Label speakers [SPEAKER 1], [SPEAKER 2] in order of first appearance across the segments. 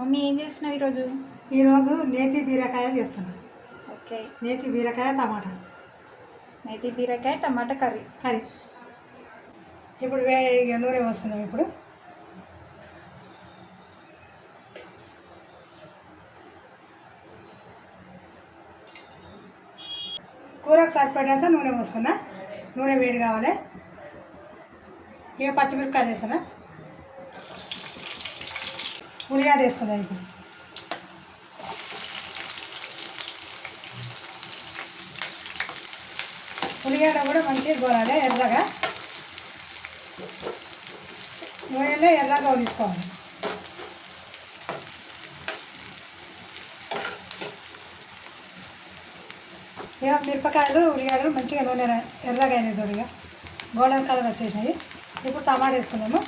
[SPEAKER 1] Mummy ఏం చేస్తున్నావు ఈరోజు?
[SPEAKER 2] ఈరోజు నేతి బీరకాయ చేస్తున్నాను
[SPEAKER 1] ఓకే.
[SPEAKER 2] నేతి బీరకాయ టమాటా.
[SPEAKER 1] అయితే బీరకాయ టమాటా కర్రీ.
[SPEAKER 2] కర్రీ. ఇప్పుడు నూనె పోసుకుందాం ఇప్పుడు. కూరకు సరిపడేంత నూనె పోసుకున్నా. నూనె వేడి కావాలి. ఇక పచ్చిమిరపకాయలు వేస్తున్నా ఉల్లిగడ్డ వేసుకుందాం ఇప్పుడు ఉల్లిగడ్డ కూడా మంచిగా గోరాలి ఎర్రగా. నూనెలో ఎర్రగా తీసుకోవాలి ఇక మిరపకాయలు ఉల్లిగడ్డలు మంచిగా నూనె ఎర్రగా అయినాయి దొరిగా గోల్డెన్ కలర్ వచ్చేసినాయి. ఇప్పుడు టమాటా వేసుకున్నాము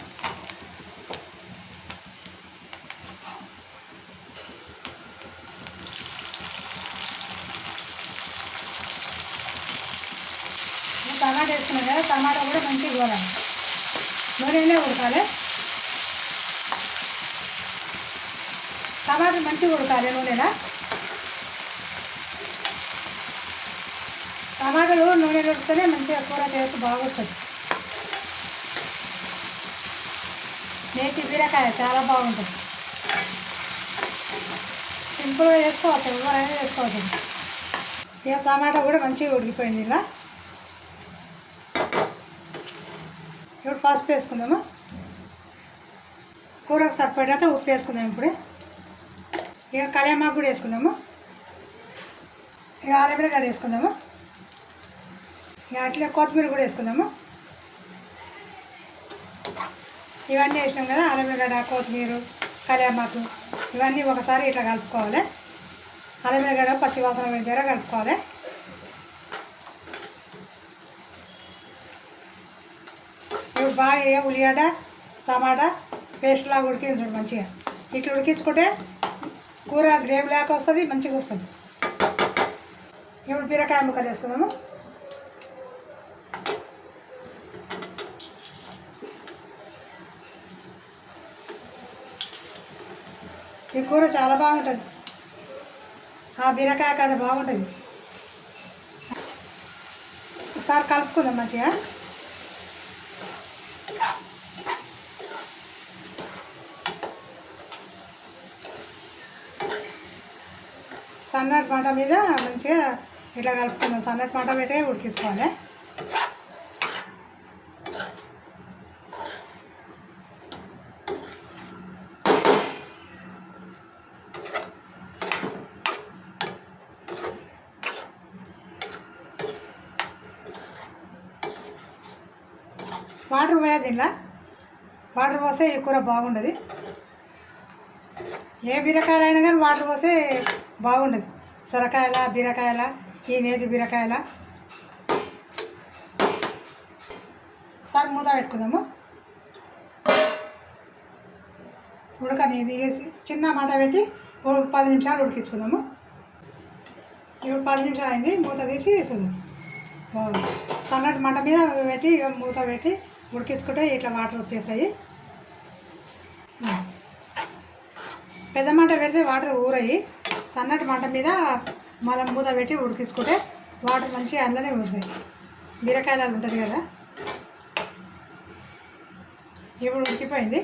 [SPEAKER 2] ఇప్పుడు టమాటా వేసుకున్నాం కదా టమాటా కూడా మంచిగా గోరాలి నూనెలో ఉడకాలి. టమాటా మంచిగా ఉడకాలి నూనెలా. టమాటాలు నూనెలు ఉడితేనే మంచిగా కూర టేస్ట్ బాగుంటుంది నేతి బీరకాయ చాలా బాగుంటుంది. సింపుల్గా చేసుకోవచ్చు ఎవరైనా చేసుకోవచ్చు. ఇక టమాటా కూడా మంచిగా ఉడికిపోయింది ఇలా. ఇప్పుడు పసుపు వేసుకుందాము? కూరకు సరిపడినంత ఉప్పు వేసుకుందాం ఇప్పుడు. ఇక కళ్యామాకు కూడా వేసుకుందాము? ఇక ఆలమిరగడ్డ వేసుకుందాము? ఇక అట్లే కొత్తిమీర కూడా వేసుకుందాము? ఇవన్నీ వేసినాం కదా అలమిరగడ్డ కొత్తిమీర కళ్యామాకు. ఇవన్నీ ఒకసారి ఇట్లా కలుపుకోవాలి. అలమిరగడ్డ పచ్చివాసన దగ్గర కలుపుకోవాలి. ఇప్పుడు బాగా ఏ ఉల్లిగడ్డ టమాటా పేస్ట్ లాగా ఉడికింది మంచిగా. ఇట్లా ఉడికించుకుంటే కూర గ్రేవీ లేక వస్తుంది మంచిగా వస్తుంది. ఇప్పుడు బీరకాయ ముక్కలు వేసుకుందాము. ఈ కూర చాలా బాగుంటుంది. ఆ బీరకాయ కాడ బాగుంటుంది. ఒకసారి కలుపుకుందాం మంచిగా. సన్నటి మంట మీద మంచిగా ఇట్లా కలుపుకుందాం. సన్నటి మంట పెట్టే ఉడికించుకోవాలి. వాటర్ పోయేది ఇలా వాటర్ పోస్తే ఈ కూర బాగుండదు. ఏ బీరకాయలైనా కానీ వాటర్ పోస్తే బాగుండదు. సొరకాయల బీరకాయల ఈ నేతి బీరకాయల. సార్ మూత పెట్టుకుందాము. ఉడకని వేసి చిన్న మంట పెట్టి పది నిమిషాలు ఉడికించుకుందాము. ఇప్పుడు పది నిమిషాలు అయింది మూత తీసి వేసుకుందాం. బాగుంది. సన్నటి మంట మీద పెట్టి ఇక మూత పెట్టి ఉడికించుకుంటే ఇట్లా వాటర్ వచ్చేసాయి పెద్ద మంట పెడితే వాటర్ ఊరయి. సన్నటి మంట మీద మళ్ళీ మూత పెట్టి ఉడికించుకుంటే వాటర్ మంచిగా అందులోనే ఉడతాయి బీరకాయలు ఉంటుంది కదా? ఇప్పుడు ఉడికిపోయింది.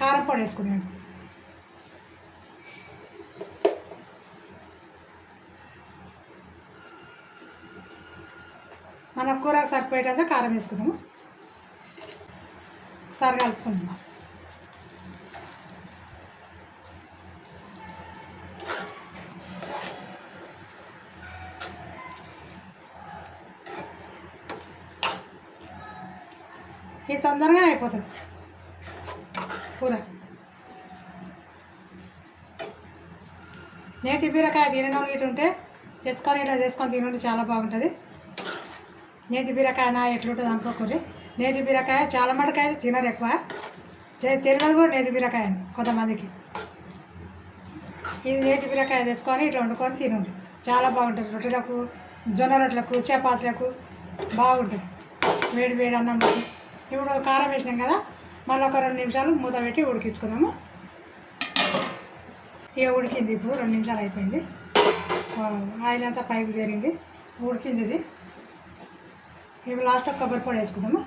[SPEAKER 2] కారం పొడి వేసుకున్నాను మన కూరకు సరిపోయేటంత కారం వేసుకుందాము. ఒకసారి కలుపుకుందాం. ఇది తొందరగా అయిపోతుంది. కూర. నేతి బీరకాయ తినడం ఇటు ఉంటే తెచ్చుకొని ఇట్లా చేసుకొని తినండి చాలా బాగుంటుంది. నేతి బీరకాయ నా ఎట్లుంటుంది అనుకోకూడదు నేతి బీరకాయ చాలా మటుకాయ తినరు ఎక్కువ. తెలియదు కూడా నేతి బీరకాయ అని కొంతమందికి. ఇది నేతి బీరకాయ తెచ్చుకొని ఇట్లా వండుకొని తినండి. చాలా బాగుంటుంది. రొట్టెలకు జొన్న రొట్టెలకు చపాతీలకు బాగుంటుంది. వేడి వేడి అన్నం ఇప్పుడు కారం వేసినాం కదా మళ్ళీ ఒక రెండు నిమిషాలు మూత పెట్టి ఉడికించుకుందాము. ఇక ఉడికింది ఇప్పుడు రెండు నిమిషాలు అయిపోయింది. ఆయిల్ అంతా పైకి తేరింది ఉడికింది ఇది. ఇప్పుడు లాస్ట్లో కొబ్బరి పొడి వేసుకుందాము.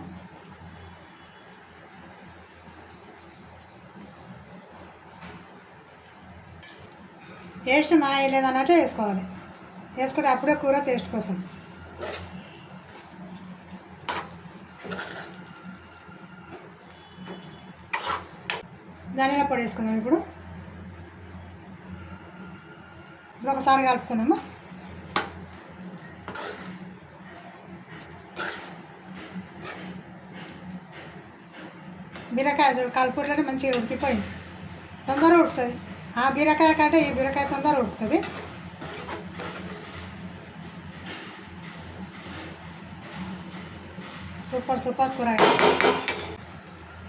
[SPEAKER 2] టేస్ట్ మా లేదన్నట్టు వేసుకోవాలి. వేసుకుంటే అప్పుడే కూర టేస్ట్ కోసం ధనియాల పొడి వేసుకుందాం ఇప్పుడు. ఇప్పుడు ఒకసారి కలుపుకుందాము? బీరకాయ చూడు కలుపుట్లోనే మంచిగా ఉడికిపోయింది. తొందరగా ఉడుకుతుంది. ఆ బీరకాయ కంటే ఈ బీరకాయ తొందరగా ఉడుకుతుంది. సూపర్ సూపర్ కూరగాయ.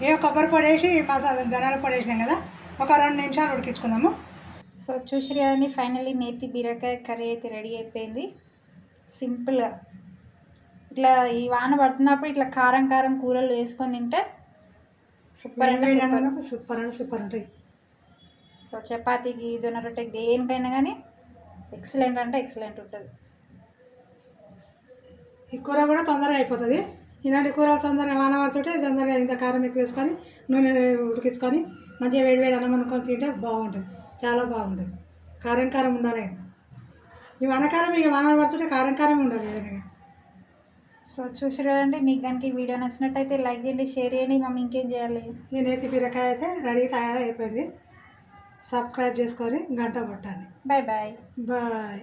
[SPEAKER 2] ఏ కొబ్బరి పొడి వేసి మసాలా ధనియాల పొడి వేసినాం కదా ఒక రెండు నిమిషాలు ఉడికించుకుందాము.
[SPEAKER 1] సో చూసిరు కదండి ఫైనల్లీ నేతి బీరకాయ కర్రీ అయితే రెడీ అయిపోయింది. సింపుల్గా ఇట్లా ఈ వాన పడుతున్నప్పుడు ఇట్లా కారం కారం కూరలు వేసుకొని తింటే సూపర్ సూపర్
[SPEAKER 2] అంటే సూపర్ ఉంటుంది
[SPEAKER 1] సో చపాతీకి జొన్న రొట్టెకి దేనికైనా కానీ ఎక్సలెంట్ అంటే ఎక్సలెంట్ ఉంటుంది.
[SPEAKER 2] ఈ కూర కూడా తొందరగా అయిపోతుంది. ఇలాంటి కూర తొందరగా వాన పడుతుంటే తొందరగా ఇంత కారం ఎక్కువ వేసుకొని నూనె ఉడికించుకొని మంచిగా వేడి వేడి అన్నం అనుకొని తింటే బాగుంటుంది. చాలా బాగుంటుంది. కారం కారం ఉండాలి. ఈ వానకాలం ఇక వానలు పడుతుంటే కారం కారం ఉండాలి ఏదైనా.
[SPEAKER 1] సో చూసారు కదండి మీకు కనుక ఈ వీడియో నచ్చినట్టయితే లైక్ చేయండి షేర్ చేయండి మమ్మీ ఇంకేం చేయాలి?
[SPEAKER 2] ఈ నేతి బీరకాయ అయితే రెడీ తయారైపోయింది. సబ్స్క్రైబ్ చేసుకొని గంట కొట్టండి.
[SPEAKER 1] Bye bye.
[SPEAKER 2] బాయ్.